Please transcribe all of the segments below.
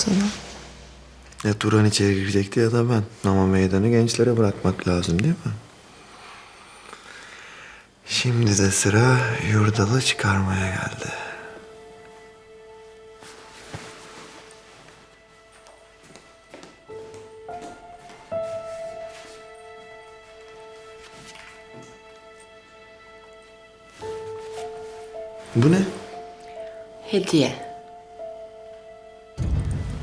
sana? Ya Turan içeri girecekti ya da ben. Ama meydanı gençlere bırakmak lazım değil mi? Şimdi de sıra yurdalı çıkarmaya geldi. Bu ne? Hediye.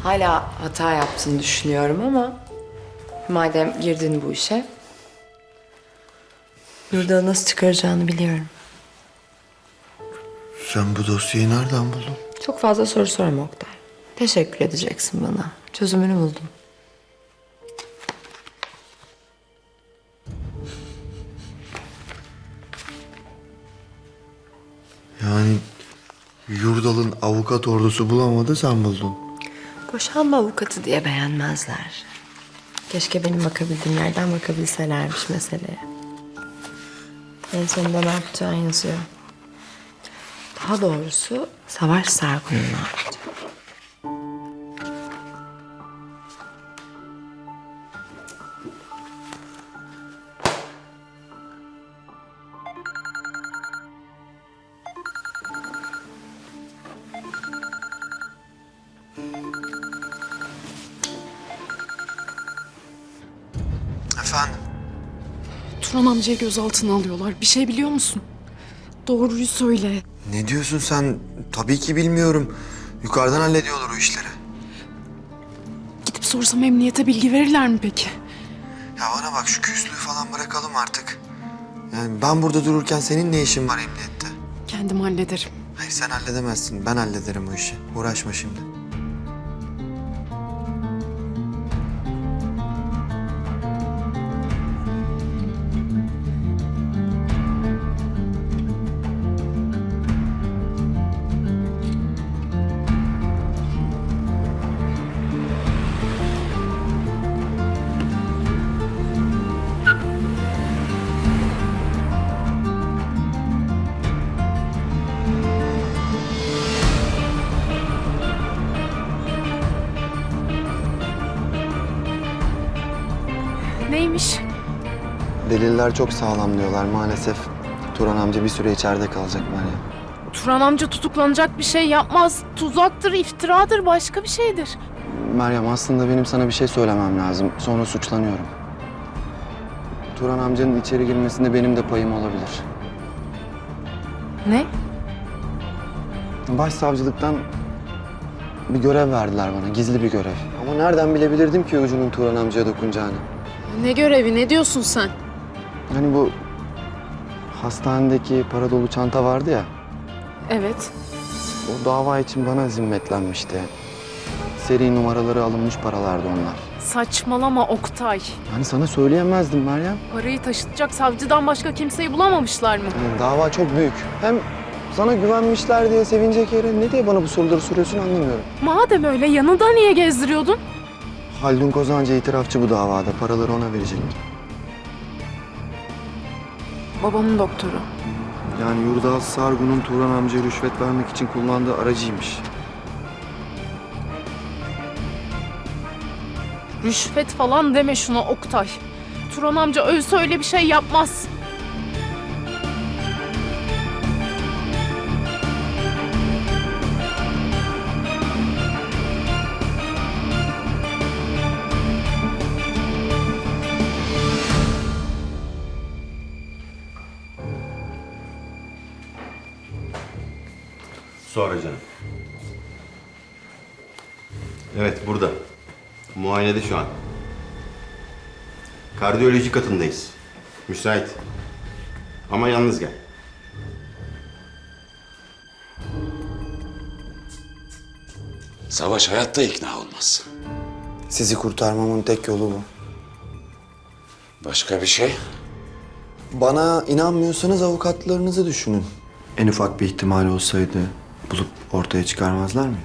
Hala hata yaptığını düşünüyorum ama madem girdin bu işe Yurdalı nasıl çıkaracağını biliyorum. Sen bu dosyayı nereden buldun? Çok fazla soru sorma Oktay. Teşekkür edeceksin bana. Çözümünü buldum. Yani Yurdal'ın avukat ordusu bulamadı sen buldun. Boşanma avukatı diye beğenmezler. Keşke benim bakabildiğim yerden bakabilselermiş meseleye. En sonunda ne yapacağın yazıyor. Daha doğrusu Savaş Sargun'un ne yapacağı. Turan amcayı gözaltına alıyorlar. Bir şey biliyor musun? Doğruyu söyle. Ne diyorsun sen? Tabii ki bilmiyorum. Yukarıdan hallediyorlar o işleri. Gidip sorsam emniyete bilgi verirler mi peki? Ya bana bak şu küslüğü falan bırakalım artık. Yani ben burada dururken senin ne işin var emniyette? Kendim hallederim. Hayır sen halledemezsin. Ben hallederim o işi. Uğraşma şimdi. Deliller çok sağlam diyorlar maalesef. Turan amca bir süre içeride kalacak Meryem. Turan amca tutuklanacak bir şey yapmaz. Tuzaktır, iftiradır, başka bir şeydir. Meryem aslında benim sana bir şey söylemem lazım. Sonra suçlanıyorum. Turan amcanın içeri girmesinde benim de payım olabilir. Ne? Başsavcılıktan bir görev verdiler bana, gizli bir görev. Ama nereden bilebilirdim ki ucunun Turan amcaya dokunacağını? Ne görevi, ne diyorsun sen? Hani bu hastanedeki para dolu çanta vardı ya, Evet. o dava için bana zimmetlenmişti. Seri numaraları alınmış paralardı onlar. Saçmalama Oktay. Hani sana söyleyemezdim Meryem. Parayı taşıtacak savcıdan başka kimseyi bulamamışlar mı? Yani dava çok büyük. Hem sana güvenmişler diye sevinecek yere ne diye bana bu soruları soruyorsun anlamıyorum. Madem öyle yanında niye gezdiriyordun? Haldun Kozancı itirafçı bu davada. Paraları ona verecek. Babamın doktoru. Yani Yurdal Sargun'un Turan amcaya rüşvet vermek için kullandığı aracıymış. Rüşvet falan deme şuna Oktay. Turan amca ölse öyle bir şey yapmaz. Sonra canım. Evet burada. Muayenede şu an. Kardiyoloji katındayız. Müsait. Ama yalnız gel. Savaş hayatta ikna olmaz. Sizi kurtarmamın tek yolu bu. Başka bir şey? Bana inanmıyorsanız avukatlarınızı düşünün. En ufak bir ihtimal olsaydı bulup ortaya çıkarmazlar mı?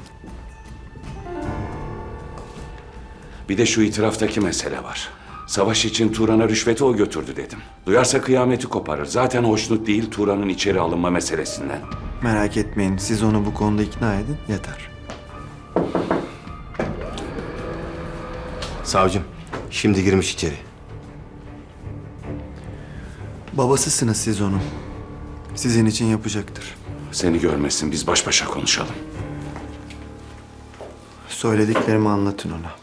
Bir de şu itiraftaki mesele var. Savaş için Turan'a rüşveti o götürdü dedim. Duyarsa kıyameti koparır. Zaten hoşnut değil Turan'ın içeri alınma meselesinden. Merak etmeyin. Siz onu bu konuda ikna edin. Yeter. Savcım, şimdi girmiş içeri. Babasısınız siz onun. Sizin için yapacaktır. Seni görmesin biz baş başa konuşalım. Söylediklerimi anlatın ona.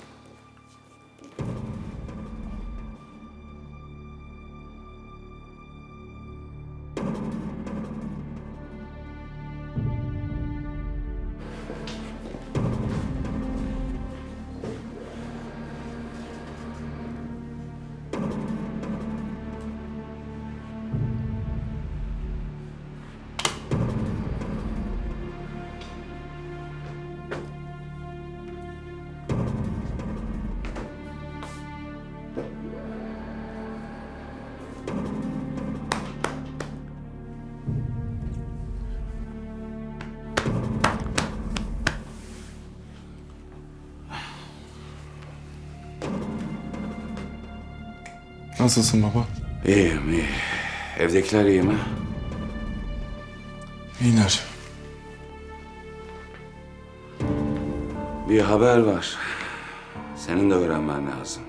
Nasılsın baba? İyiyim iyi. Evdekiler iyi mi? İyiler. Bir haber var. Senin de öğrenmen lazım.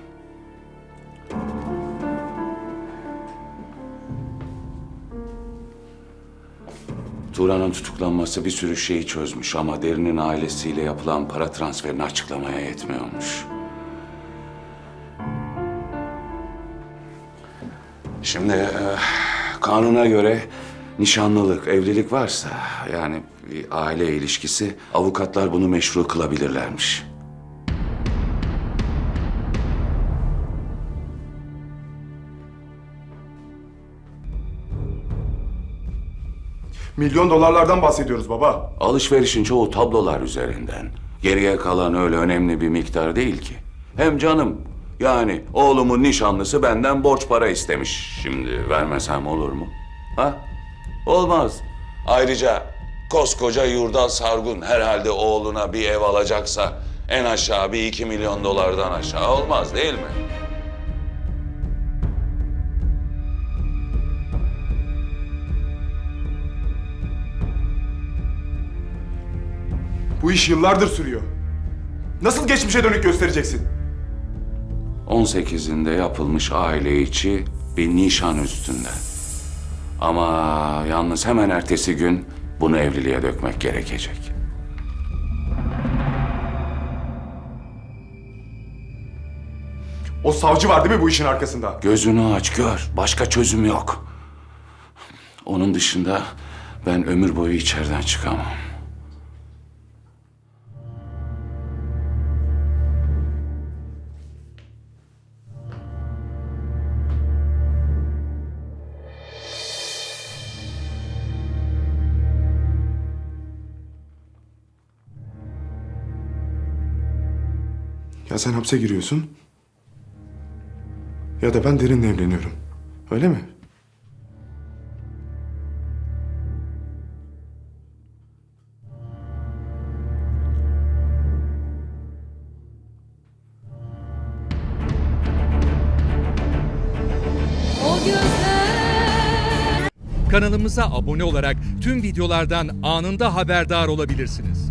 Turan'ın tutuklanması bir sürü şeyi çözmüş ama Derin'in ailesiyle yapılan para transferini açıklamaya yetmiyormuş. Şimdi e, kanuna göre nişanlılık, evlilik varsa yani bir aile ilişkisi avukatlar bunu meşru kılabilirlermiş. Milyon dolarlardan bahsediyoruz baba. Alışverişin çoğu tablolar üzerinden. Geriye kalan öyle önemli bir miktar değil ki. Hem canım yani oğlumun nişanlısı benden borç para istemiş. Şimdi vermesem olur mu? Ha? Olmaz. Ayrıca koskoca Yurdal Sargun herhalde oğluna bir ev alacaksa en aşağı bir iki milyon dolardan aşağı olmaz değil mi? Bu iş yıllardır sürüyor. Nasıl geçmişe dönük göstereceksin? 18'inde yapılmış aile içi bir nişan üstünden. Ama yalnız hemen ertesi gün bunu evliliğe dökmek gerekecek. O savcı var değil mi bu işin arkasında? Gözünü aç gör. Başka çözüm yok. Onun dışında ben ömür boyu içeriden çıkamam. Ya sen hapse giriyorsun ya da ben derinle evleniyorum. Öyle mi? Kanalımıza abone olarak tüm videolardan anında haberdar olabilirsiniz.